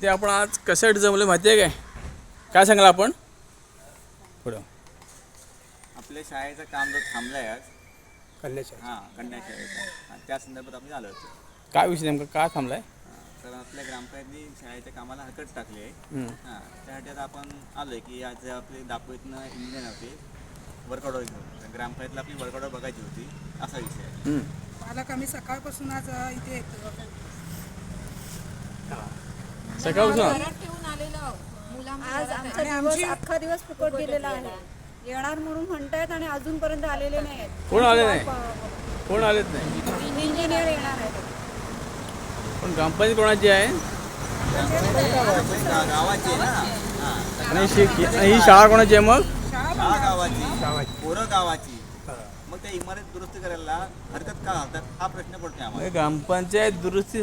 इथे आपण आज कशासाठी जमलं माहिती आहे काय? काय सांगाल आपण? पुढं. आपल्या शाळेचं काम जर थांबलं आहे आज कन्याशाळा हां कन्या शाळेचं. आणि त्या संदर्भात आपण आलो होतो. काय विषय नेमका? काय थांबलाय? हां, तर आपल्या ग्रामपंचायतनी शाळेच्या कामाला हरकत टाकली आहे. हम्म. हां त्यासाठी आता आपण आलो आहे की आज आपले दापोलीतनं इंजिनियर होते वर्कआउट घेऊन. ग्रामपंचायतला आपली वर्कआउट बघायची होती असा विषय आहे. हम्म. पालक आम्ही सकाळपासून आज अ, इथे येतो. सकाळपासून आज आमचा दिवस अख्खा दिवस फुकट गेलेला आहे. येणार म्हणून म्हणतायत आणि अजूनपर्यंत आलेले नाही कोण आले नाही? कोण आलेच नाही? इंजिनियर येणार आहेत. पण ग्रामपंचायत कोणाची आहे? गावाची आहे ना? हां आणि शि- आणि ही शाळा कोणाची आहे मग? शाळा गावाची. गावाची. पोरं गावाची. मग त्या इमारत दुरुस्त करायला हरकत का घालतात? हा प्रश्न पडतोय आम्हाला. ग्रामपंचायत दुरुस्ती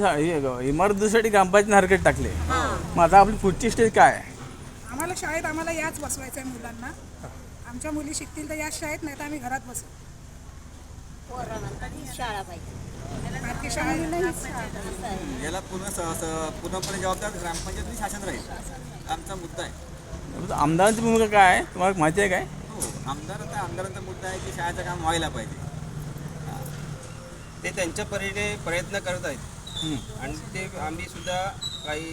इमारत दुरुस्तीसाठी ग्रामपंचायत हरकत टाकले. मग आता आपली पुढची स्टेज काय आहे? आम्हाला शाळेत आम्हाला याच बसवायचं आहे मुलांना. आमच्या मुली शिकतील तर याच शाळेत नाही तर आम्ही घरात बसू. शाळा पाहिजे शाळा याला पूर्ण स- स- पूर्णपणे जबाबदार ग्रामपंचायत आणि शासन राहील. आमचा मुद्दा आहे. आमदारांची भूमिका काय आहे? तुम्हाला माहिती आहे काय? आमदार आता आमदारांचा मुद्दा आहे की शाळेचं काम व्हायला पाहिजे. ते त्यांच्या परीने प्रयत्न करत आहेत. आणि ते आम्ही सुद्धा काही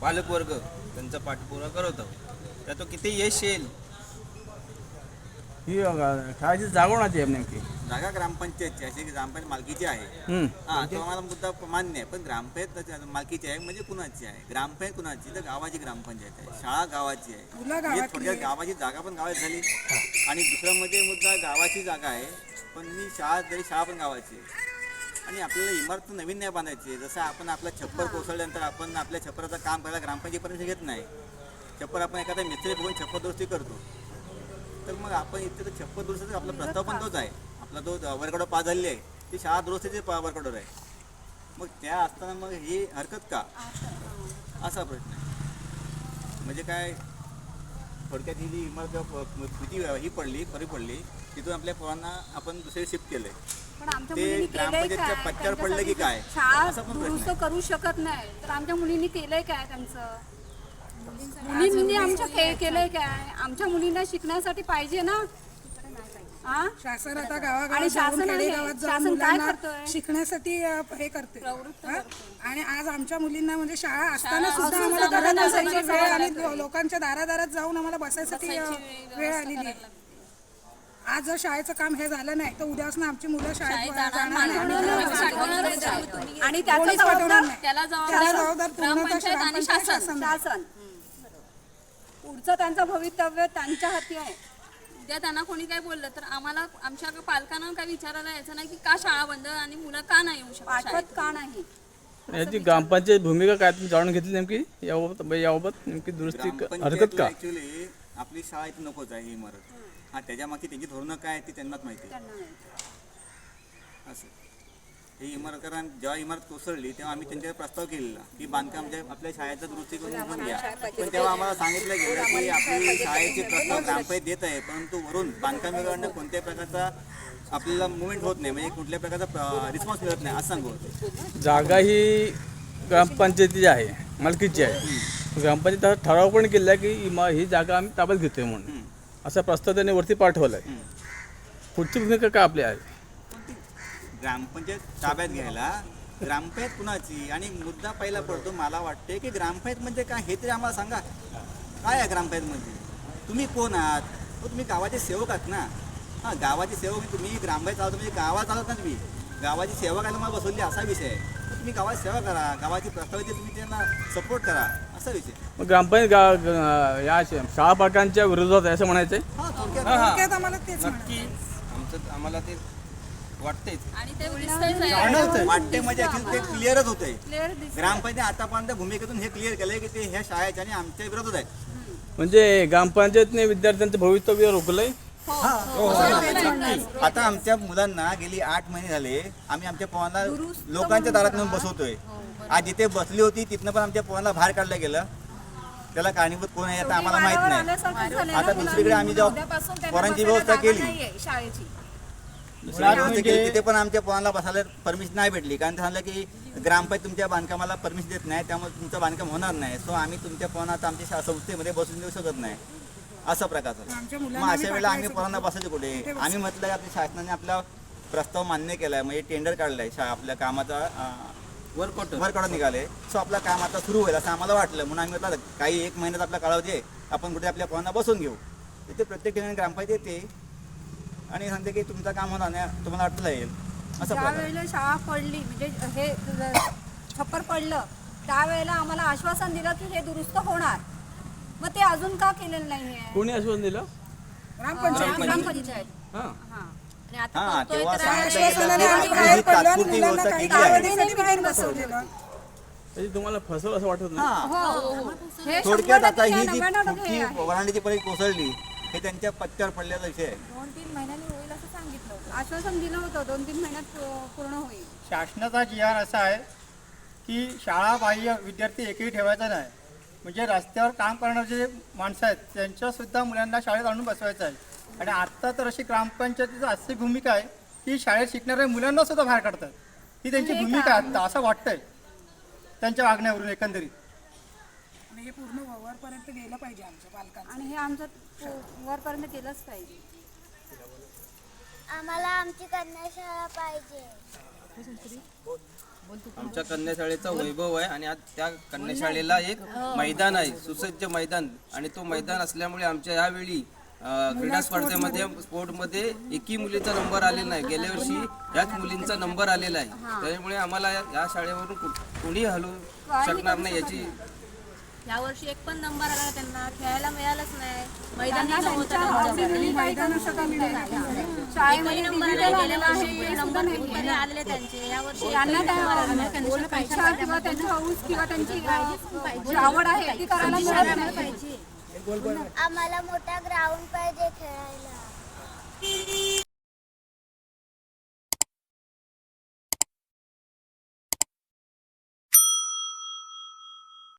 पालकवर्ग त्यांचा पाठपुरा करत आहोत. तर तो किती यश येईल ही अं, शाळेची जागा कोणाची आहे नेमकी. जागा ग्रामपंचायतची अशी की ग्रामपंचायत मालकीची आहे. हम्म. हा तो आम्हाला मुद्दा मान्य आहे पण ग्रामपंचायत मालकीची आहे म्हणजे कुणाची आहे? ग्रामपंचायत कुणाची? तर गावाची ग्रामपंचायत आहे शाळा गावाची आहे. मुलं म्हणजे थोडक्यात गावाची जागा पण गावात झाली. आणि दुसरा म्हणजे मुद्दा गावाची जागा आहे पण मी शाळा जरी शाळा पण गावाची आहे. आणि आपल्याला इमारत नवीन नाही बांधायची आहे. जसं आपण आपलं छप्पर कोसळल्यानंतर आपण आपल्या छप्पराचं काम करायला ग्रामपंचायतीपर्यंत घेत नाही. छप्पर आपण एखादा मिस्त्री बघून छप्पर दुरुस्ती करतो. तर मग आपण इथे तर छप्पर दुरुस्तीचा आपला प्रस्ताव पण तोच आहे. आपला तो वर्गडो पास झालेली आहे. ती शाळा दुरुस्तीची वर्गडोर आहे. मग त्या असताना मग ही हरकत का? असा प्रश्न आहे. म्हणजे काय? थोडक्यात ही जी इमारत किती ही पडली खरी पडली तिथून आपल्या पोरांना आपण दुसरे शिफ्ट आमच्या ते ग्रामपंचायतच्या पडलं की काय? शाळा असा दुरुस्त. करू शकत नाही. तर आमच्या मुलींनी केलंय काय त्यांचं? मुलींनी आमच्या के- केलंय काय? आमच्या मुलींना शिकण्यासाठी पाहिजे ना? हा शासन आता गावागावात आणि जाऊन शासन आहे. खेडेगावात जाऊन शासन काय मुलांना करतोय? शिकण्यासाठी अ, हे करते प्रवृत्त हा? आणि आज आमच्या मुलींना म्हणजे शाळा असताना सुद्धा असून आम्हाला सुद्धा घरात बसायची वेळ आणि. लोकांच्या दारादारात जाऊन आम्हाला बसायसाठी अ, वेळ आलेली आहे. आज जर शाळेचं काम हे झालं नाही तर उद्यापासून आमची मुलं शाळेत जाणार नाही. आणि त्याचा कोणीच पाठवणार जबाबदार नाही. त्याला त्याला जबाबदार जबाबदार पूर्णतः ग्रामपंचायत आणि ग्रामपंचायत शासन. शासन. शासन. पुढचं त्यांचं भवितव्य त्यांच्या हाती आहे. उद्या त्यांना कोणी काय बोललं तर आम्हाला आमच्या पालकांना काय विचारायला यायचं नाही की का शाळा बंद आणि मुलं का नाही येऊ शकत शाळेत? का नाही? याची ग्रामपंचायत भूमिका काय तुम्ही जाणून घेतली नेमकी? याबाबत याबाबत नेमकी दुरुस्ती क- हरकत का? ऍक्च्युली आपली शाळा इथे नकोच आहे ही इमारत. हा त्याच्यामागे त्यांची धोरणं काय आहेत ती त्यांनाच माहिती आहे. असं. ही इमारत कारण जेव्हा इमारत कोसळली तेव्हा आम्ही त्यांच्याकडे प्रस्ताव केलेला की बांधकाम जे आपल्या शाळेचं दुरुस्ती करून घेऊन घ्या. पण तेव्हा आम्हाला सांगितलं गेलं की आपली शाळेचे प्रस्ताव ग्रामपंचायत देत आहे परंतु वरून बांधकाम विभागाकडनं कोणत्याही प्रकारचा आपल्याला मुवमेंट होत नाही म्हणजे कुठल्या प्रकारचा रिस्पॉन्स मिळत नाही असं सांगू. होते जागा ही ग्रामपंचायतीची आहे मालकीची आहे. ग्रामपंचायत हा ठराव पण केला की इमा ही जागा आम्ही ताब्यात घेतोय म्हणून. असा प्रस्ताव त्यांनी वरती पाठवला आहे पुढची भूमिका काय आपली आहे? ग्रामपंचायत ताब्यात घ्यायला. ग्रामपंचायत कुणाची? आणि मुद्दा पहिला पडतो मला वाटते की ग्रामपंचायत म्हणजे काय हे तरी आम्हाला सांगा. काय आहे ग्रामपंचायत म्हणजे? तुम्ही कोण आहात? तुम्ही गावाचे सेवक आहात ना. हां गावाचे सेवक तुम्ही ग्रामपंचायत चालवतो म्हणजे गावात चालवत ना तुम्ही. गावाची सेवा करायला मला बसवली असा विषय आहे. तुम्ही गावात सेवा करा गावाची प्रस्तावित तुम्ही त्यांना सपोर्ट करा असा विषय मग ग्रामपंचायत गा या शाळा पालकांच्या विरोधात आहे असं म्हणायचं आहे हां थोडक्यात आम्हाला तेच म्हणायचं. नक्की आमचं आम्हाला ते वाटतेच. आणि ते दिसतंयच आहे. वाटते म्हणजे ते क्लिअरच होत आहे क्लिअर दिसत ग्रामपंचायत आतापर्यंत भूमिकेतून हे क्लिअर केलंय की ते ह्या शाळेच्या आणि आमच्या विरोधात आहे. म्हणजे ग्रामपंचायतने विद्यार्थ्यांचं भवितव्य रोखलंय? आता आमच्या मुलांना गेली आठ महिने झाले. आम्ही आमच्या पोहांना लोकांच्या दारात नेऊन बसवतोय. आज जिथे बसली होती तिथनं पण आमच्या पोहांना बाहेर काढलं गेलं. त्याला कारणीभूत कोण आहे आता आम्हाला माहीत नाही. आता दुसरीकडे आम्ही जेव्हा पोरांची व्यवस्था केली. शाळेची. दुसरी व्यवस्था केली तिथे पण आमच्या पोरांना बसायला परमिशन नाही भेटली. कारण सांगलं की ग्रामपंचायत तुमच्या बांधकामाला परमिशन देत नाही त्यामुळे तुमचं बांधकाम होणार नाही. सो आम्ही तुमच्या पोरांना आता आमच्या संस्थेमध्ये बसून देऊ शकत नाही. असा प्रकार झाला. आमच्या मग अशा वेळेला आम्ही पोरांना बसायचं कुठे? आम्ही म्हटलं की आपल्या शासनाने आपला प्रस्ताव मान्य केलाय. म्हणजे टेंडर काढलाय. शा आपल्या कामाचा अं, वर्क ऑर्डर वर काढून निघाले. सो आपलं काम आता सुरू होईल असं आम्हाला वाटलं. म्हणून आम्ही म्हटलं काही एक महिन्यात आपला कालावधी आहे आपण कुठे आपल्या पोरांना बसून घेऊ. तिथे प्रत्येक ठिकाणी ग्रामपंचायत येते. आणि सांगते की तुमचं काम होणार नाही तुम्हाला अडथळा येईल. असं ज्या प्रकार. वेळेला शाळा पडली म्हणजे हे छप्पर पडलं त्यावेळेला आम्हाला आश्वासन दिलं की हे दुरुस्त होणार. मग ते अजून का केलेलं नाहीये? कोणी आश्वासन दिलं? ग्रामपंचायत. ग्रामपंचायत. हां हा. आणि आता हा करतोय तेव्हा तर सांगितलं आश्वासनाने आम्ही की बाहेर ही पडलो आणि तात्पुरती मुलांना व्यवस्था काही केली आहे. कालावधीसाठी बाहेर बसवलेलं. म्हणजे तुम्हाला फसवलं असं वाटत नाही? हा. हे. थोडक्यात आता ही जी नव्याण्णव टक्के फुटकी आहे. वरांडीची कोसळली हे त्यांच्या पत्त्यावर पडलेला विषय आहे. दोन तीन महिन्यांनी होईल असं सांगितलं होतं. आश्वासन दिलं होतं दोन तीन महिन्यात पू- पूर्ण होईल. शासनाचा जी आर असा आहे की शाळा बाह्य विद्यार्थी एकही ठेवायचा नाही. म्हणजे रस्त्यावर काम करणारे जे माणसं आहेत त्यांच्यासुद्धा मुलांना शाळेत आणून बसवायचं आहे. आणि आत्ता तर अशी ग्रामपंचायतीची अशी भूमिका आहे की शाळेत शिकणाऱ्या मुलांना सुद्धा बाहेर काढतात. ही त्यांची भूमिका आहे आत्ता असं वाटतंय त्यांच्या वागण्यावरून एकंदरीत. आणि हे पूर्ण वरपर्यंत गेलं पाहिजे आमच्या पालकांचं. आणि हे आमचं पू- वरपर्यंत केलंच पाहिजे. आम्हाला आमची कन्या शाळा पाहिजे. आमच्या कन्याशाळेचा वैभव आहे आणि आज त्या कन्याशाळेला एक मैदान आहे सुसज्ज मैदान. आणि तो मैदान असल्यामुळे आमच्या यावेळी अं, क्रीडा स्पर्धेमध्ये स्पोर्टमध्ये एकही मुलीचा नंबर आलेला नाही. गेल्या वर्षी याच मुलींचा नंबर आलेला आहे. त्यामुळे आम्हाला या या शाळेवरून कु- कोणी हलू शकणार नाही याची यावर्षी एक पण नंबर आला त्यांना. खेळायला मिळालंच नाही. मैदानी नव्हतं नंबर नाही गेल्या वर्षी नाही. आलेले त्यांचे. यावर्षी त्यांना त्या इच्छा किंवा त्यांची हौस किंवा त्यांची अ, जी आवड आहे ती करायला मिळत नाही. आम्हाला मोठा ग्राउंड पाहिजे खेळायला.